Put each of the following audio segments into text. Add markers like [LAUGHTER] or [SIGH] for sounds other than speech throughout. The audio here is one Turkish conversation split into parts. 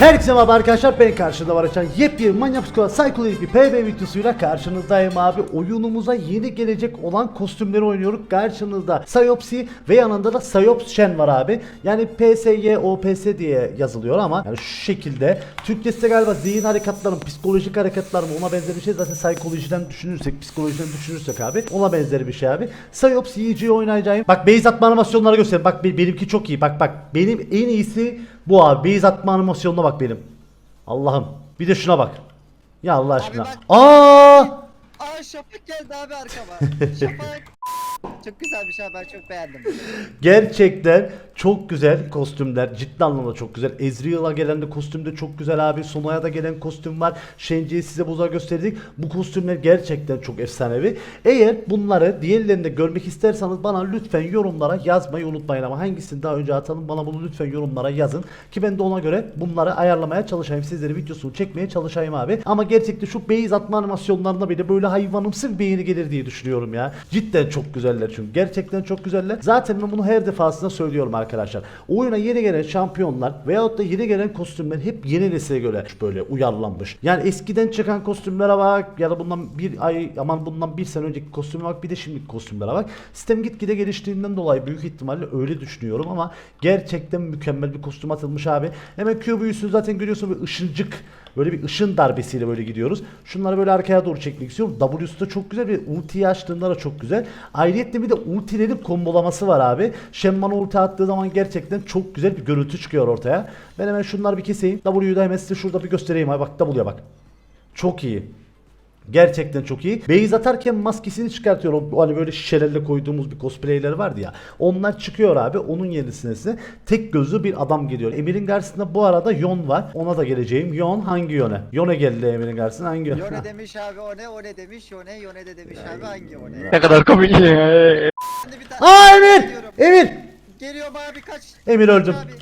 Herkese merhaba arkadaşlar ben karşında var açan yepyeni Manyak Squad Psychology bir PB videosuyla karşınızdayım abi. Oyunumuza yeni gelecek olan kostümleri oynuyoruz. Karşınızda Psyopsy ve yanında da Psyops Shen var abi. Yani PSY OPS diye yazılıyor ama yani şu şekilde. Türkçesi galiba zihin harekatlarım, psikolojik harekatlarım ona benzer bir şey. Zaten psikolojiden düşünürsek, psikolojiden düşünürsek abi ona benzer bir şey abi. Psyops YG'yi oynayacağım. Bak base atma animasyonları göstereyim. Bak be- benimki çok iyi. Bak bak benim en iyisi bu abi. Base atma animasyonuna bak benim. Allah'ım. Bir de şuna bak. Ya Allah aşkına. bak. Aa! Aa Şafak geldi abi arkama. [LAUGHS] Şafak. Çok güzelmiş abi ben çok beğendim. Gerçekten çok güzel kostümler. Ciddi anlamda çok güzel. Ezreal'a gelen de kostüm de çok güzel abi. Sonaya da gelen kostüm var. Shenji'yi size buza gösterdik. Bu kostümler gerçekten çok efsanevi. Eğer bunları diğerlerini de görmek isterseniz bana lütfen yorumlara yazmayı unutmayın ama hangisini daha önce atalım bana bunu lütfen yorumlara yazın. Ki ben de ona göre bunları ayarlamaya çalışayım. Sizlere videosunu çekmeye çalışayım abi. Ama gerçekten şu beyaz atma animasyonlarına bile böyle hayvanımsı bir beğeni gelir diye düşünüyorum ya. Cidden çok güzeller çünkü. Gerçekten çok güzeller. Zaten ben bunu her defasında söylüyorum arkadaşlar. Oyuna yeni gelen şampiyonlar veyahut da yeni gelen kostümler hep yeni nesile göre böyle uyarlanmış. Yani eskiden çıkan kostümlere bak ya da bundan bir ay aman bundan bir sene önceki kostüme bak bir de şimdiki kostümlere bak. Sistem gitgide geliştiğinden dolayı büyük ihtimalle öyle düşünüyorum ama gerçekten mükemmel bir kostüm atılmış abi. Hemen Q büyüsünü zaten görüyorsun bir ışıncık Böyle bir ışın darbesiyle böyle gidiyoruz. Şunları böyle arkaya doğru çekmek istiyorum. W'su da çok güzel ve ultiyi açtığında da çok güzel. Ayrıca bir de ultilerin kombolaması var abi. Shenman'a ulti attığı zaman gerçekten çok güzel bir görüntü çıkıyor ortaya. Ben hemen şunları bir keseyim. W'yu da hemen size şurada bir göstereyim abi. Bak W'ya bak. Çok iyi. Gerçekten çok iyi. Beyz atarken maskesini çıkartıyor. O hani böyle şişelerle koyduğumuz bir cosplayler vardı ya. Onlar çıkıyor abi. Onun yenisine size tek gözlü bir adam geliyor. Emir'in karşısında bu arada Yon var. Ona da geleceğim. Yon hangi yöne? Yone geldi Emir'in karşısına hangi yöne? Yone demiş abi o ne o ne demiş o ne Yone de demiş abi hangi o ne. Ne kadar komik. Aa Emir! Emir! Geliyorum abi kaç. Emir öldüm. Abi.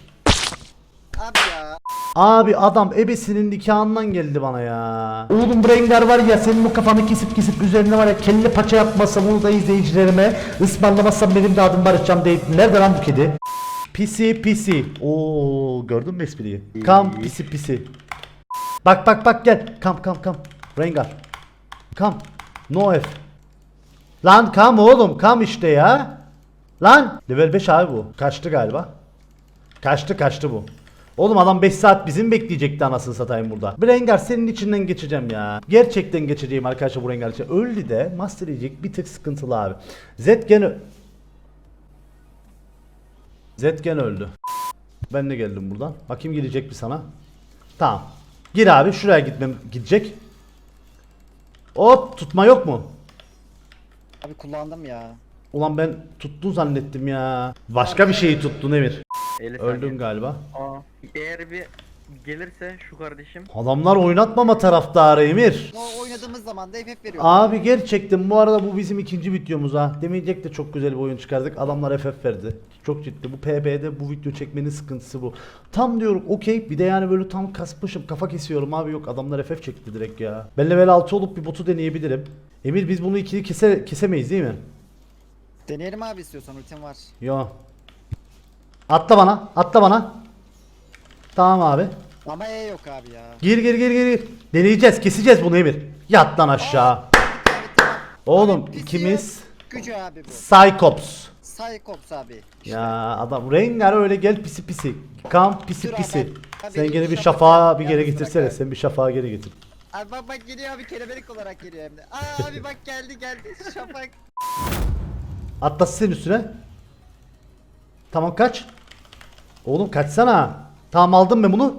Abi ya. Abi adam ebesinin nikahından geldi bana ya. Oğlum Rengar var ya senin bu kafanı kesip kesip üzerine var ya kelle paça yapmasam onu da izleyicilerime ısmarlamazsam benim de adım Barışcan değil. Nerede lan bu kedi? Pisi pisi. Oo gördün mü espriyi? Kam pisi pisi. Bak bak bak gel. Kam kam kam. Rengar. Kam. No F. Lan kam oğlum kam işte ya. Lan. Level 5 abi bu. Kaçtı galiba. Kaçtı kaçtı bu. Oğlum adam 5 saat bizim bekleyecekti anasını satayım burada. Bir Rengar senin içinden geçeceğim ya. Gerçekten geçeceğim arkadaşlar bu Rengar için. Öldü de Master Yi bir tık sıkıntılı abi. Zed gene öldü. Ben de geldim buradan. Bakayım gelecek bir sana. Tamam. Gir abi şuraya gitmem gidecek. Hop tutma yok mu? Abi kullandım ya. Ulan ben tuttun zannettim ya. Başka bir şeyi tuttun Emir. 50 Öldün saniye. galiba. Aa, eğer bir gelirse şu kardeşim Adamlar oynatmama taraftarı Emir. O oynadığımız zaman da FF veriyor. Abi gerçekten bu arada bu bizim ikinci videomuz ha. Demeyecek de çok güzel bir oyun çıkardık. Adamlar FF verdi. Çok ciddi. Bu PB'de bu video çekmenin sıkıntısı bu. Tam diyorum okey. Bir de yani böyle tam kasmışım. Kafa kesiyorum abi yok. Adamlar FF çekti direkt ya. Ben level 6 olup bir botu deneyebilirim. Emir biz bunu ikili kese, kesemeyiz değil mi? Deneyelim abi istiyorsan ultim var. Yo. Atla bana. Atla bana. Tamam abi. Ama E yok abi ya. Gir gir gir gir. Deneyeceğiz. Keseceğiz bunu Emir. Yat lan aşağı. Oğlum Abi, ikimiz. Gücü abi bu. Cyclops. Cyclops abi. Ya adam Rengar öyle gel pisi pisi. Kam pisi Dur pisi. abi, Sen gene bir şafağı şafağı bir geri yalnız getirsene. bırak abi. Sen bir şafağı geri getir. Abi bak bak geliyor abi kelebek olarak geliyor hem de. Aa abi bak geldi geldi Şafak. Atlasın senin üstüne. Tamam kaç. Oğlum kaçsana. Tamam aldım ben bunu.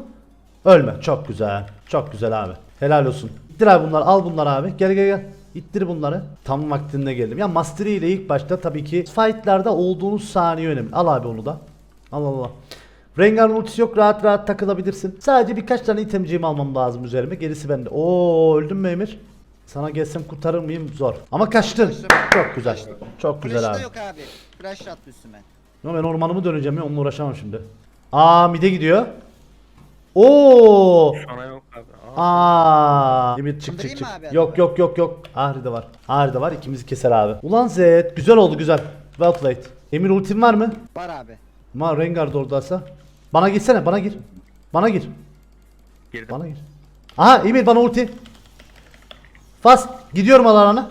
Ölme. Çok güzel. Çok güzel abi. Helal olsun. İttir abi bunları. Al bunları abi. Gel gel gel. İttir bunları. Tam vaktinde geldim. Ya Mastery ile ilk başta tabii ki fightlarda olduğunuz saniye önemli. Al abi onu da. Al al al. Rengar'ın ultisi yok rahat rahat takılabilirsin. Sadece birkaç tane itemciğimi almam lazım üzerime. Gerisi bende. Oo öldün mü Emir? Sana gelsem kurtarır mıyım? Zor. Ama kaçtın. Çok güzel. Çok güzel Flash'ı abi. da yok abi. Flash attı üstüme. Yo, ben ormanımı döneceğim ya onunla uğraşamam şimdi. Aa mide gidiyor. Oo. sana yok abi. Aa, Aa. Emir çık çık çık. mı abi Yok adamı? yok yok yok. Ahri de var. Ahri de var. İkimizi keser abi. Ulan Zed güzel oldu güzel. Well played. Emir ultin var mı? Var abi. Ma Rengar da oradaysa. Bana gitsene bana gir. Bana gir. Girdim. Bana gir. Aha Emir bana ulti. Fas. Gidiyorum alana.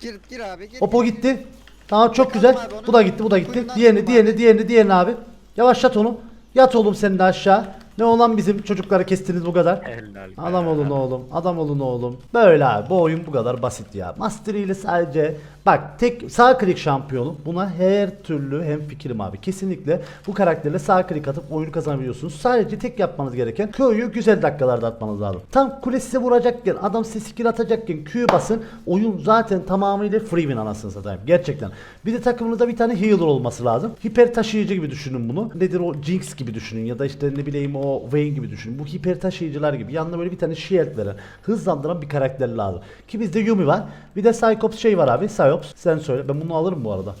Gir gir abi gir. Hop o gitti. Tamam çok Bakalım güzel. abi onu. Bu da gitti bu da gitti. Kuyruğundan Diğerini diğerini abi. diğerini diğerini abi. Yavaşlat onu. Yat oğlum sen de aşağı. Ne olan bizim çocukları kestiniz bu kadar. Helal. Adam olun oğlum. Adam olun oğlum. Böyle abi. Bu oyun bu kadar basit ya. Mastery ile sadece bak tek sağ klik şampiyonu. Buna her türlü hem fikrim abi. Kesinlikle bu karakterle sağ klik atıp oyunu kazanabiliyorsunuz. Sadece tek yapmanız gereken Q'yu güzel dakikalarda atmanız lazım. Tam kule size vuracakken adam size skill atacakken Q'yu basın. Oyun zaten tamamıyla free win anasını satayım. Gerçekten. Bir de takımınızda bir tane healer olması lazım. Hiper taşıyıcı gibi düşünün bunu. Nedir o Jinx gibi düşünün ya da işte ne bileyim o Vayne gibi düşünün. Bu hiper taşıyıcılar gibi. Yanına böyle bir tane shield veren, hızlandıran bir karakter lazım. Ki bizde Yumi var. Bir de Cyclops şey var abi. Cyclops. Sen söyle. Ben bunu alırım bu arada.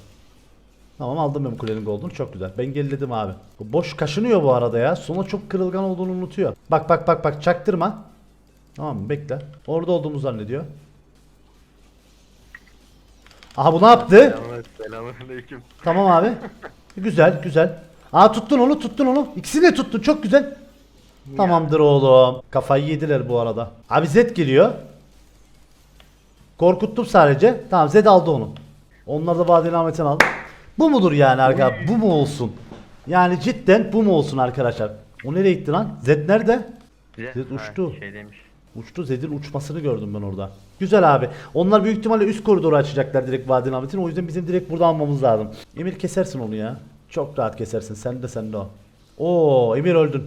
Tamam aldım ben kulenin gold'unu çok güzel. Ben geriledim abi. Bu boş kaşınıyor bu arada ya. Sonra çok kırılgan olduğunu unutuyor. Bak bak bak bak çaktırma. Tamam mı? Bekle. Orada olduğumu zannediyor. Aha bu ne yaptı? Selamünaleyküm. Tamam abi. [LAUGHS] Güzel güzel. Aa tuttun onu tuttun onu. İkisini de tuttun çok güzel. Tamamdır oğlum. Kafayı yediler bu arada. Abi Zed geliyor. Korkuttum sadece. Tamam Zed aldı onu. Onlar da vadeli Ahmet'in aldı. Bu mudur yani arkadaşlar? Bu mu olsun? Yani cidden bu mu olsun arkadaşlar? O nereye gitti lan? Zed nerede? Zed Ha, uçtu. Şey demiş. Uçtu Zed'in uçmasını gördüm ben orada. Güzel abi. Onlar büyük ihtimalle üst koridoru açacaklar direkt Vadin Ahmet'in. O yüzden bizim direkt burada almamız lazım. Emir kesersin onu ya. Çok rahat kesersin. Sen de sen de o. Oo Emir öldün.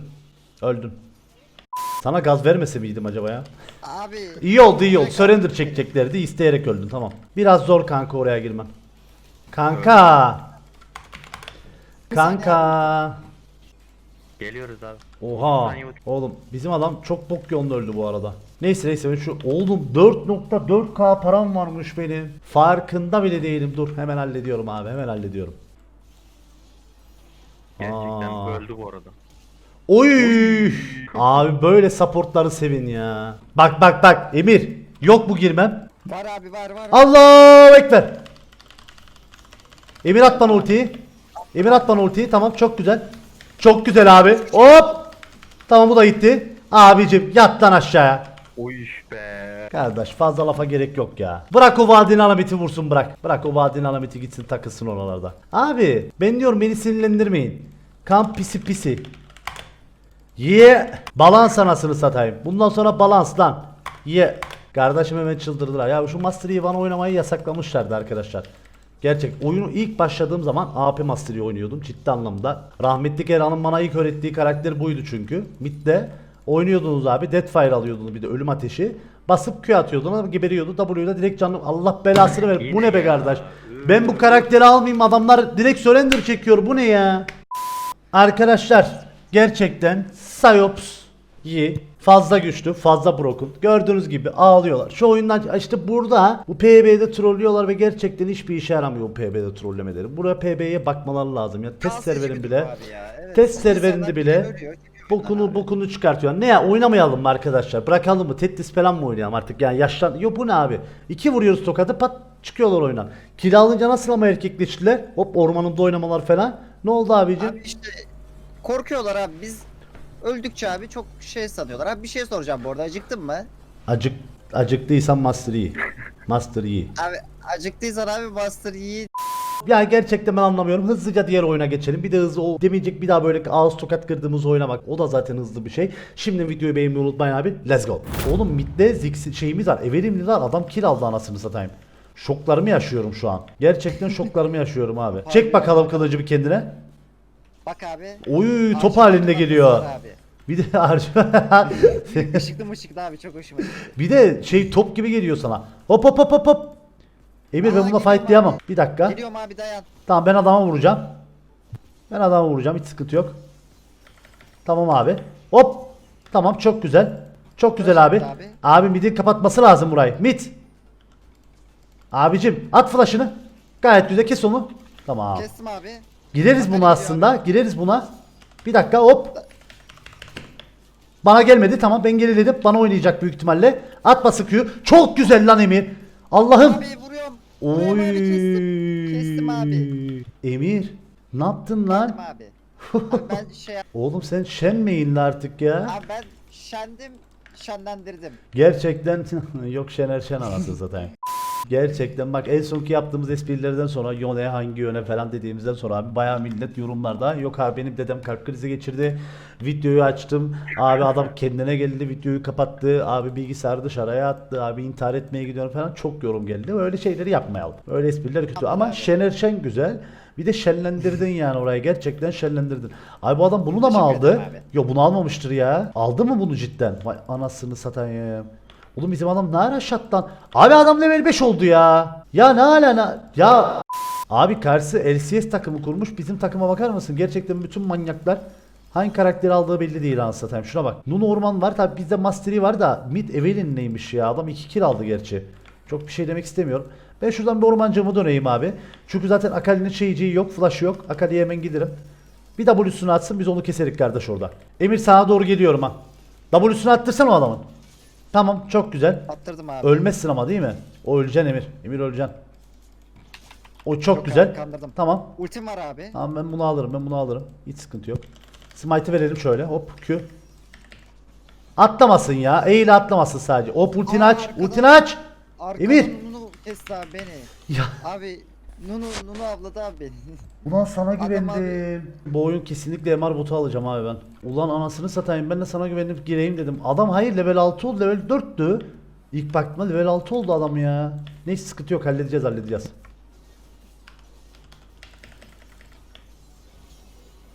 Öldün. Sana gaz vermese miydim acaba ya? Abi. İyi oldu iyi oldu. Surrender çekeceklerdi. isteyerek öldün tamam. Biraz zor kanka oraya girmen. Kanka. Kanka. Geliyoruz abi. Oha. Oğlum bizim adam çok bok yolunda öldü bu arada. Neyse neyse ben şu oğlum 4.4k param varmış benim. Farkında bile değilim. Dur hemen hallediyorum abi. Hemen hallediyorum. Gerçekten Aa. öldü bu arada. Oy! Abi böyle supportları sevin ya. Bak bak bak Emir. Yok bu girmem. Var abi var var. Allahu Ekber. Emir at bana ultiyi. Emir at bana ultiyi. Tamam çok güzel. Çok güzel abi. Hop. Tamam bu da gitti. Abicim yat lan aşağıya. Oy be. Kardeş fazla lafa gerek yok ya. Bırak o vadin alameti vursun bırak. Bırak o vadin alameti gitsin takılsın oralarda. Abi ben diyorum beni sinirlendirmeyin. Kamp pisi pisi. Ye balans anasını satayım. Bundan sonra balans lan. Ye. Kardeşim hemen çıldırdılar. Ya şu Master Yi oynamayı yasaklamışlardı arkadaşlar. Gerçek oyunu ilk başladığım zaman AP Master oynuyordum ciddi anlamda. Rahmetli Erhan'ın bana ilk öğrettiği karakter buydu çünkü. Mid'de oynuyordunuz abi Deathfire alıyordunuz bir de ölüm ateşi. Basıp Q atıyordun ama geberiyordu. W'da direkt canım Allah belasını ver. Bu ne be kardeş? Ben bu karakteri almayayım adamlar direkt surrender çekiyor. Bu ne ya? Arkadaşlar gerçekten Psyops iyi. Fazla güçlü, fazla broken. Gördüğünüz gibi ağlıyorlar. Şu oyundan işte burada bu PB'de trollüyorlar ve gerçekten hiçbir işe yaramıyor bu PB'de trollemeleri. Buraya PB'ye bakmaları lazım ya. Test Kalsın serverin bile. evet. Test serverinde bile ölüyor, bokunu abi. bokunu çıkartıyor. Ne ya oynamayalım mı arkadaşlar? Bırakalım mı? Tetris falan mı oynayalım artık? Yani yaşlan... Yo bu ne abi? İki vuruyoruz tokadı pat çıkıyorlar oyundan. Kill alınca nasıl ama erkekleştiler? Hop ormanında oynamalar falan. Ne oldu abicim? Abi işte korkuyorlar abi biz öldükçe abi çok şey sanıyorlar. Abi bir şey soracağım bu arada acıktın mı? Acık acıktıysan Master iyi. Master iyi. Abi acıktıysan abi Master iyi. Ya gerçekten ben anlamıyorum. Hızlıca diğer oyuna geçelim. Bir de hızlı o demeyecek bir daha böyle ağız tokat kırdığımız oyuna bak. O da zaten hızlı bir şey. Şimdi videoyu beğenmeyi unutmayın abi. Let's go. Oğlum midde Ziggs şeyimiz var. Everimli var. Adam kill aldı anasını satayım. Şoklarımı yaşıyorum şu an. Gerçekten şoklarımı yaşıyorum abi. Çek bakalım kılıcı bir kendine. Bak abi. Oy top halinde geliyor. Abi. Bir de harcı. [LAUGHS] Işıklı mışıklı abi çok hoşuma gitti. bir de şey top gibi geliyor sana. Hop hop hop hop hop. Emir Aa, ben bununla fightlayamam. abi. Bir dakika. Geliyorum abi dayan. Tamam ben adama vuracağım. Ben adama vuracağım hiç sıkıntı yok. Tamam abi. Hop. Tamam çok güzel. Çok güzel abi. Abi. Abi midin kapatması lazım burayı. Mid. Abicim at flash'ını. Gayet güzel kes onu. Tamam. Kestim abi. Gireriz buna aslında. Gireriz buna. Bir dakika hop. Bana gelmedi tamam ben geriledim. Bana oynayacak büyük ihtimalle. Atma sıkıyor. Çok güzel lan Emir. Allah'ım. Abi vuruyorum. Vuruyorum abi kestim. Kestim abi. Emir ne yaptın lan? Abi. [LAUGHS] abi ben şey Oğlum sen şenmeyin artık ya. abi ben şendim, şenlendirdim. Gerçekten [LAUGHS] yok Şener Şen anasını [LAUGHS] satayım. Gerçekten bak en sonki yaptığımız esprilerden sonra yöne hangi yöne falan dediğimizden sonra abi bayağı millet yorumlarda yok abi benim dedem kalp krizi geçirdi. Videoyu açtım. Abi adam kendine geldi videoyu kapattı. Abi bilgisayarı dışarıya attı. Abi intihar etmeye gidiyor falan çok yorum geldi. Öyle şeyleri yapmayalım. Öyle espriler kötü ama. Şener Şen güzel. Bir de şenlendirdin yani orayı gerçekten şenlendirdin. Abi bu adam bunu da mı Teşekkür aldı? ederim abi. Yo bunu almamıştır ya. Aldı mı bunu cidden? Vay anasını satayım. Oğlum bizim adam ne ara şattan? Abi adam level 5 oldu ya. Ya ne ala ne? Ya Abi karşı LCS takımı kurmuş. Bizim takıma bakar mısın? Gerçekten bütün manyaklar hangi karakteri aldığı belli değil anasını satayım. Şuna bak. Nuno Orman var. Tabi bizde Mastery var da Mid Evelyn neymiş ya? Adam 2 kill aldı gerçi. Çok bir şey demek istemiyorum. Ben şuradan bir ormancımı döneyim abi. Çünkü zaten Akali'nin şeyciği yok, flash yok. Akali'ye hemen giderim. Bir W'sunu atsın biz onu keserik kardeş orada. Emir sağa doğru geliyorum ha. W'sunu attırsan o adamın. Tamam çok güzel. Attırdım abi. Ölmezsin ama değil mi? O öleceksin Emir. Emir öleceksin. O çok Yok güzel. abi, kandırdım. Tamam. Ultim var abi. Tamam ben bunu alırım. Ben bunu alırım. Hiç sıkıntı yok. Smite'ı verelim şöyle. Hop Q. Atlamasın ya. Eğil atlamasın sadece. Hop ultini Aa, aç. arkadan- Ultini aç. Arkadan Emir. Nunu kesti abi beni. Ya. Abi Nunu Nunu avladı abi beni. Ulan sana Adam güvendim. Bu oyun kesinlikle MR botu alacağım abi ben. Ulan anasını satayım ben de sana güvenip gireyim dedim. Adam hayır level 6 oldu level 4'tü. İlk baktığımda level 6 oldu adam ya. Neyse sıkıntı yok halledeceğiz halledeceğiz.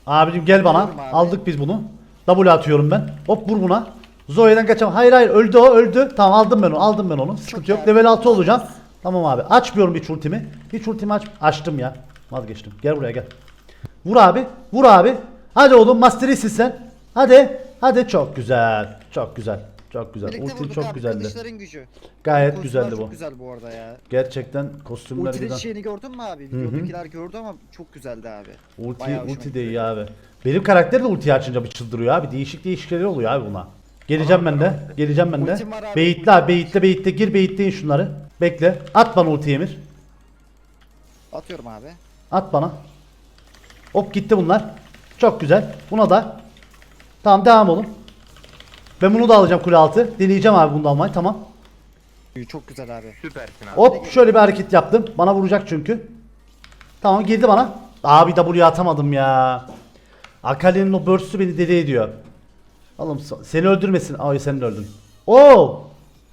Abicim gel bana. Abi. Aldık biz bunu. W atıyorum ben. Hop vur buna. Zoe'den kaçamam. Hayır hayır öldü o öldü. Tamam aldım ben onu aldım ben onu. Sıkıntı yok. Level 6 olacağım. Tamam abi. Açmıyorum hiç ultimi. Hiç ultimi aç. Açtım ya. Vazgeçtim. Gel buraya gel. Vur abi. Vur abi. Hadi oğlum master'isin sen. Hadi. Hadi çok güzel. Çok güzel. Çok güzel. Birlikte Ultin vurduk çok abi. güzeldi. Kılıçların gücü. Gayet Kostümler güzeldi çok bu. güzel bu arada ya. Gerçekten kostümler Ultinin güzel. şeyini gördün mü abi? Videodakiler gördü ama çok güzeldi abi. Ulti, Bayağı hoşuma ulti gitti. de iyi abi. Benim karakter de ulti açınca bir çıldırıyor abi. Değişik değişik şeyler oluyor abi buna. Geleceğim ben de. Geleceğim ben de. Ultim var abi, Beyitle abi. Beyitle beyitle. Gir beyitleyin şunları. Bekle. At bana ulti Emir. Atıyorum abi. At bana. Hop gitti bunlar. Çok güzel. Buna da. Tamam devam olun. Ben bunu da alacağım kule altı. Deneyeceğim abi bunu da almayı. Tamam. Çok güzel abi. Süpersin abi. Hop şöyle bir hareket yaptım. Bana vuracak çünkü. Tamam girdi bana. Abi W'ye atamadım ya. Akali'nin o burst'ü beni deli ediyor. Oğlum so- seni öldürmesin. Ay sen de öldün. Oo!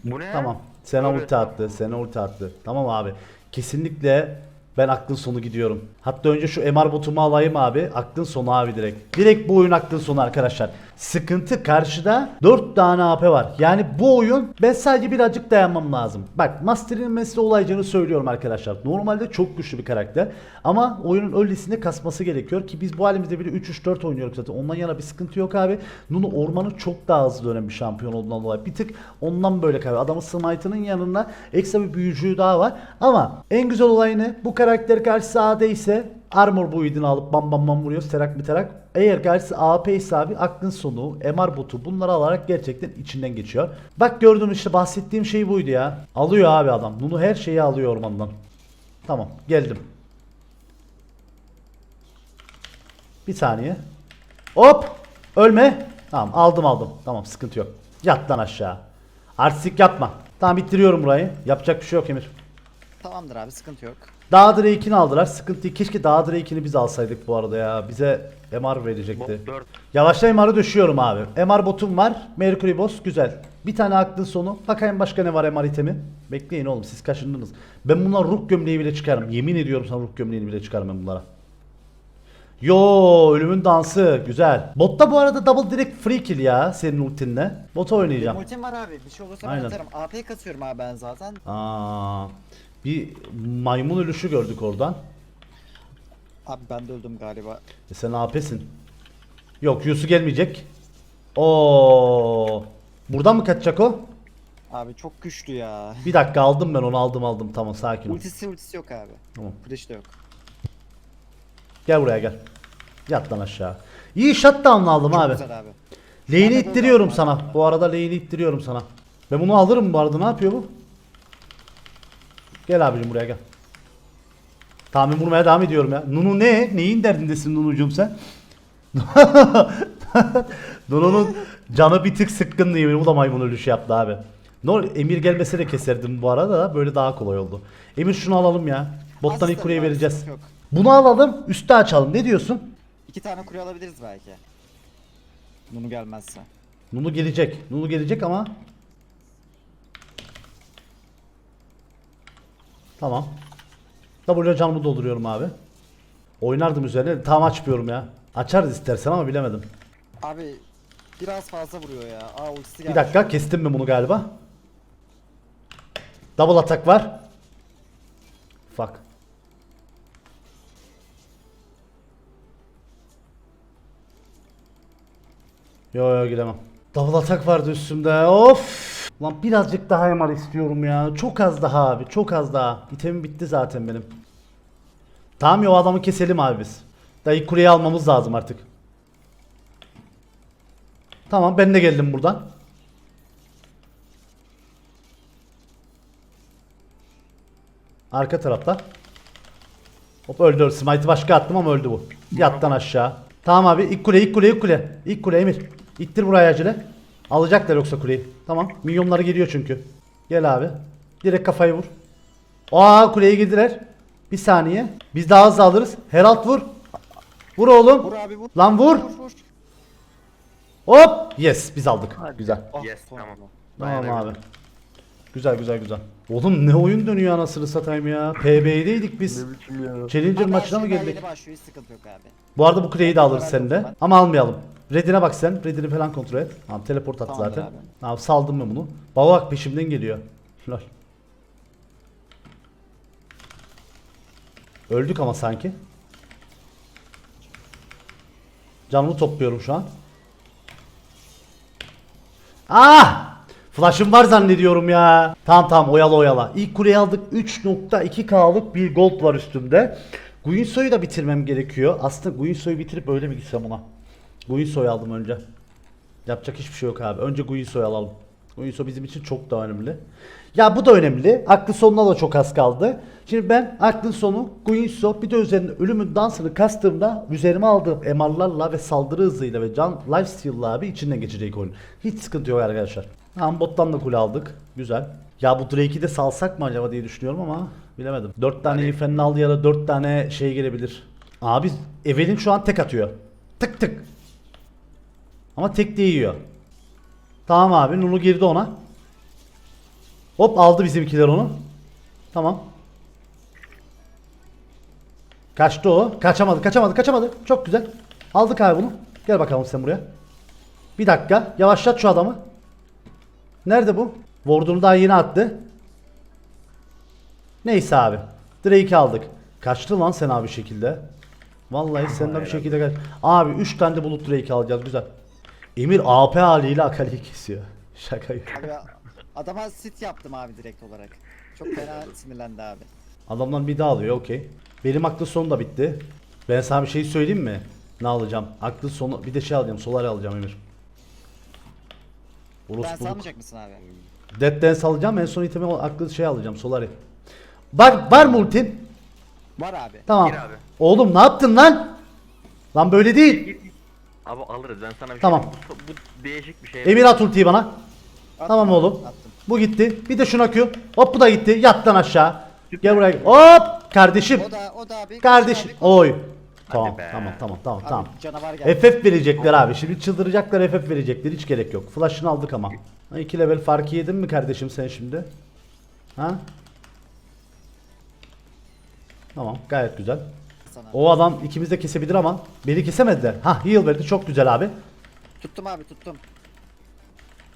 Bu ne? Tamam. Sana Tövbe ulti attı. Sana ulti attı. Tamam abi. Kesinlikle ben aklın sonu gidiyorum. Hatta önce şu MR botumu alayım abi. Aklın sonu abi direkt. Direkt bu oyun aklın sonu arkadaşlar. Sıkıntı karşıda 4 tane AP var. Yani bu oyun ben sadece birazcık dayanmam lazım. Bak Master'in mesle olayacağını söylüyorum arkadaşlar. Normalde çok güçlü bir karakter. Ama oyunun öylesine kasması gerekiyor ki biz bu halimizde bile 3-3-4 oynuyoruz zaten. Ondan yana bir sıkıntı yok abi. Nuno Orman'ı çok daha hızlı dönen bir şampiyon olduğundan dolayı. Bir tık ondan böyle kaybı. Adamın smite'ının yanında ekstra bir büyücüğü daha var. Ama en güzel olay ne? Bu karakter karşısı AD ise Armor build'ini alıp bam bam bam vuruyor. Terak mi terak. Eğer karşısı AP ise aklın sonu, MR botu bunları alarak gerçekten içinden geçiyor. Bak gördüm işte bahsettiğim şey buydu ya. Alıyor abi adam. Nuno her şeyi alıyor ormandan. Tamam geldim. Bir saniye. Hop. Ölme. Tamam aldım aldım. Tamam sıkıntı yok. Yat lan aşağı. Artistik yapma. Tamam bittiriyorum burayı. Yapacak bir şey yok Emir. Tamamdır abi sıkıntı yok. Dağ Drake'ini aldılar. Sıkıntı değil. Keşke Dağ Drake'ini biz alsaydık bu arada ya. Bize MR verecekti. Bot 4. Yavaşla MR'ı düşüyorum abi. MR botum var. Mercury boss güzel. Bir tane aklın sonu. Bakayım başka ne var MR itemi. Bekleyin oğlum siz kaşındınız. Ben bunlar ruh gömleği bile çıkarım. Yemin ediyorum sana ruh gömleğini bile çıkarım ben bunlara. Yo ölümün dansı güzel. Botta bu arada double direkt free kill ya senin ultinle. Bota oynayacağım. Ultim var abi. Bir şey olursa Aynen. ben atarım. AP kasıyorum abi ben zaten. Aa, bir maymun ölüşü gördük oradan. Abi ben de öldüm galiba. E sen AP'sin. Yok Yusu gelmeyecek. Oo. Buradan mı kaçacak o? Abi çok güçlü ya. Bir dakika aldım ben onu aldım aldım tamam sakin ol. Ultisi ultisi yok abi. Tamam. Flash de yok. Gel buraya gel. Yat lan aşağı. İyi shutdown'la aldım Çok abi. güzel abi. Lane'i Ben de ittiriyorum böyle sana. Bu arada lane'i ittiriyorum sana. Ben bunu alırım bu arada. Ne yapıyor bu? Gel abicim buraya gel. Tamam ben vurmaya devam ediyorum ya. Nunu ne? Neyin derdindesin Nunucuğum sen? [LAUGHS] Nunu'nun canı bir tık sıkkın diye bu da maymun ölüşü yaptı abi. Ne olur Emir gelmese de keserdim bu arada da böyle daha kolay oldu. Emir şunu alalım ya. Bottan ilk var, vereceğiz. Yok. Bunu alalım üste açalım ne diyorsun? İki tane kule alabiliriz belki. Bunu gelmezse. Nunu gelecek. Nunu gelecek ama Tamam. W canımı dolduruyorum abi. Oynardım üzerine. Tam açmıyorum ya. Açarız istersen ama bilemedim. Abi biraz fazla vuruyor ya. Aa ultisi Bir geldi. dakika kestim mi bunu galiba? Double atak var. Fuck. Yo yo giremem. Double atak vardı üstümde. Of. Lan birazcık daha MR istiyorum ya. Çok az daha abi. Çok az daha. İtemim bitti zaten benim. Tamam ya o adamı keselim abi biz. Dayı kuleyi almamız lazım artık. Tamam ben de geldim buradan. Arka tarafta. Hop öldü öldü. Smite'ı başka attım ama öldü bu. Yattan aşağı. Tamam abi ilk kule ilk kule ilk kule. İlk kule Emir. İttir buraya acele. Alacaklar yoksa kuleyi. Tamam. Minyonları geliyor çünkü. Gel abi. Direkt kafayı vur. Aa kuleye girdiler. Bir saniye. Biz daha hızlı alırız. Herald vur. Vur oğlum. Vur abi vur. Lan vur. Vur vur. Hop. Yes biz aldık. Güzel. Ah, Yes, tamam. Tamam abi. Güzel güzel güzel. Oğlum ne oyun dönüyor anasını satayım ya. PB'deydik biz. Challenger maçına mı geldik? Başlıyor sıkıntı yok abi. Bu arada bu kuleyi de alırız Ben sen de de. o Ama almayalım. Red'ine bak sen. Red'ini falan kontrol et. Tamam teleport attı Tamamdır zaten. abi. Tamam saldım ben bunu. Baba bak peşimden geliyor. [LAUGHS] Lol. Öldük ama sanki. Canımı topluyorum şu an. Ah! Flash'ım var zannediyorum ya. Tamam tamam oyala oyala. İlk kuleyi aldık. 3.2k'lık bir gold var üstümde. Guinso'yu da bitirmem gerekiyor. Aslında Guinso'yu bitirip öyle mi gitsem ona? Guinso'yu aldım önce. Yapacak hiçbir şey yok abi. Önce Guinso'yu alalım. Guinso bizim için çok daha önemli. Ya bu da önemli. Aklın sonuna da çok az kaldı. Şimdi ben aklın sonu Guinso bir de üzerine ölümün dansını kastığımda üzerime aldığım MR'larla ve saldırı hızıyla ve can lifesteal'la abi içinden geçecek oyun. Hiç sıkıntı yok arkadaşlar. Tamam bottan da kule aldık. Güzel. Ya bu Drake'i de salsak mı acaba diye düşünüyorum ama bilemedim. 4 tane Infernal aldı ya da 4 tane şey gelebilir. Abi Evelyn şu an tek atıyor. Tık tık. Ama tek de yiyor. Tamam abi Nunu girdi ona. Hop aldı bizimkiler onu. Tamam. Kaçtı o. Kaçamadı, kaçamadı, kaçamadı. Çok güzel. Aldık abi bunu. Gel bakalım sen buraya. Bir dakika. Yavaşlat şu adamı. Nerede bu? Ward'unu daha yeni attı. Neyse abi. Drake'i aldık. Kaçtı lan sen abi şekilde. Vallahi sen de bir şekilde kaç. Abi 3 tane de bulut Drake alacağız güzel. Emir AP haliyle Akali'yi kesiyor. [LAUGHS] Şaka yok. Abi adama sit yaptım abi direkt olarak. Çok fena sinirlendi abi. Adamdan bir daha alıyor okey. Benim aklın sonu da bitti. Ben sana bir şey söyleyeyim mi? Ne alacağım? Aklın sonu bir de şey alacağım. Solar alacağım Emir. Ben Orospu. salmayacak mısın abi? Dead Dance alacağım. En son itemi aklı şey alacağım. Solari. Var, var mı ultin? Var abi. Tamam. Gir abi. Oğlum ne yaptın lan? Lan böyle değil. Git. Abi alırız ben sana bir Tamam. şey bu, bu değişik bir şey. Emir at ultiyi bana. Attım Tamam oğlum. Attım. Bu gitti. Bir de şuna Q. Hop bu da gitti. Yat lan aşağı. Gel buraya. Hop kardeşim. O da o da abi. Kardeşim. abi, Oy. Tamam be. tamam tamam tamam tamam. canavar geldi. FF verecekler abi. Şimdi çıldıracaklar FF verecekler. Hiç gerek yok. Flash'ını aldık ama. 2 level farkı yedin mi kardeşim sen şimdi? Ha? Tamam gayet güzel. Sana. O adam ikimiz de kesebilir ama beni kesemediler. Ha heal verdi çok güzel abi. Tuttum abi tuttum.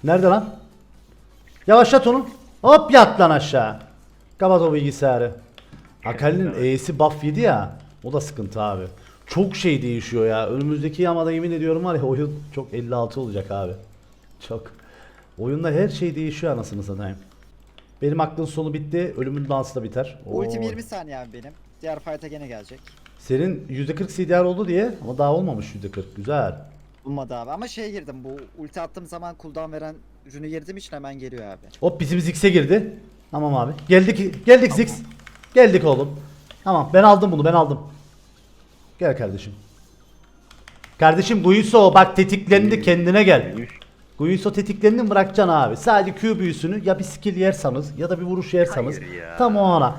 Nerede lan? Yavaşlat onu. Hop yat lan aşağı. Kapat o bilgisayarı. Akali'nin E'si buff yedi ya. O da sıkıntı abi. Çok şey değişiyor ya. Önümüzdeki yamada yemin ediyorum var ya [LAUGHS] oyun çok 56 olacak abi. Çok. Oyunda her şey değişiyor anasını satayım. Benim aklın sonu bitti. Ölümün dansı da biter. Ultim Oo. 20 saniye abi benim. Diğer fight'a gene gelecek. Senin %40 CDR oldu diye ama daha olmamış %40. Güzel. Bulmadı abi ama şeye girdim bu ulti attığım zaman cooldown veren ürünü girdiğim için hemen geliyor abi. Hop bizim Ziggs'e girdi. Tamam abi. Geldik geldik Ziggs. Geldik oğlum. Tamam ben aldım bunu ben aldım. Gel kardeşim. Kardeşim Guiso bak tetiklendi kendine gel. Guiso tetiklendi mi bırakacaksın abi. Sadece Q büyüsünü ya bir skill yerseniz ya da bir vuruş yerseniz. Hayır ya. Tam o ana.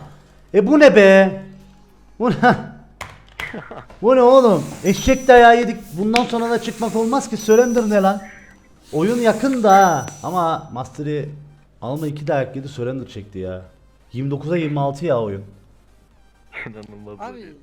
E bu ne be? Bu ne? Bu ne oğlum? Eşek dayağı yedik. Bundan sonra da çıkmak olmaz ki. Surrender ne lan? Oyun yakın da. Ama Mastery alma 2 dayak yedi Surrender çekti ya. 29'a 26 ya oyun. [LAUGHS] İnanılmaz. Abi oluyor.